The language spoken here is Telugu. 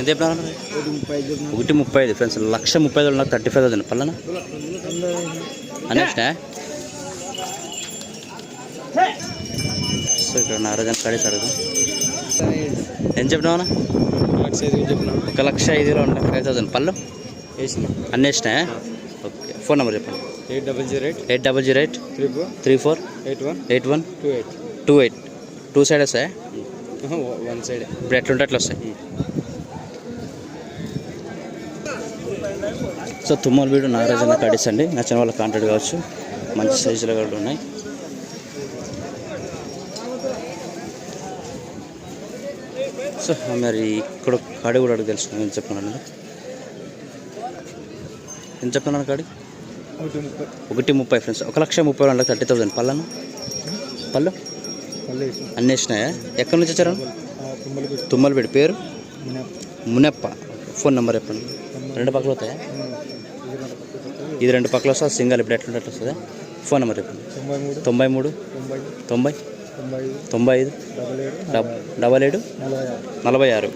ఎంత ఒకటి ముప్పై ఐదు చెప్పిన ఒకటి ముప్పై ఐదు ఫ్రెండ్స్ లక్ష ముప్పై ఐదు నాకు థర్టీ ఫైవ్ థౌసండ్. పల్లన? అనేసిన? సో ఇక్కడ నారాజన్ కాడేసి అడుగు ఎంత చెప్పినావా లక్ష ఐదు వేలు చెప్పిన ఒక లక్ష ఐదు వేలు వన్ ఫైవ్ థౌసండ్. పళ్ళు? వేసిన అన్నీ వేసినాయా ఓకే ఫోన్ నెంబర్ చెప్పండి. Eight double zero eight. Eight double zero eight three four three four eight one. Eight one two eight. Two eight. Two side వస్తాయా? One side. ఇప్పుడు ఎట్లుంటే అట్లా వస్తాయి. సో తుమ్మల వీడు నారాజన్న కడీస్ అండి. నచ్చిన వాళ్ళ కాంటాక్ట్ కావచ్చు. మంచి సైజులో కూడా ఉన్నాయి. సో మరి ఇక్కడ కాడి కూడా అడుగు తెలుసు నేను చెప్తున్నాను ఎంత చెప్తున్నాను కాడి? ఒకటి ముప్పై. ఒకటి ముప్పై ఫ్రెండ్స్ ఒక లక్ష ముప్పై రెండు థర్టీ థౌసండ్. పళ్ళను? పళ్ళు? అన్వేషణయా? ఎక్కడి నుంచి వచ్చారు? తుమ్మలపేడి తుమ్మలపేట. పేరు? మునప్ప. ఫోన్ నెంబర్ చెప్పండి. రెండు పక్కలు అవుతాయా ఇది రెండు పక్కలు వస్తా సింగల్ ఇప్పుడు ఎట్లా ఎట్లా వస్తుందా? ఫోన్ నెంబర్ చెప్పండి. తొంభై మూడు తొంభై తొంభై ఐదు డబల్ ఏడు డబ్ డబల్ ఏడు నలభై ఆరు.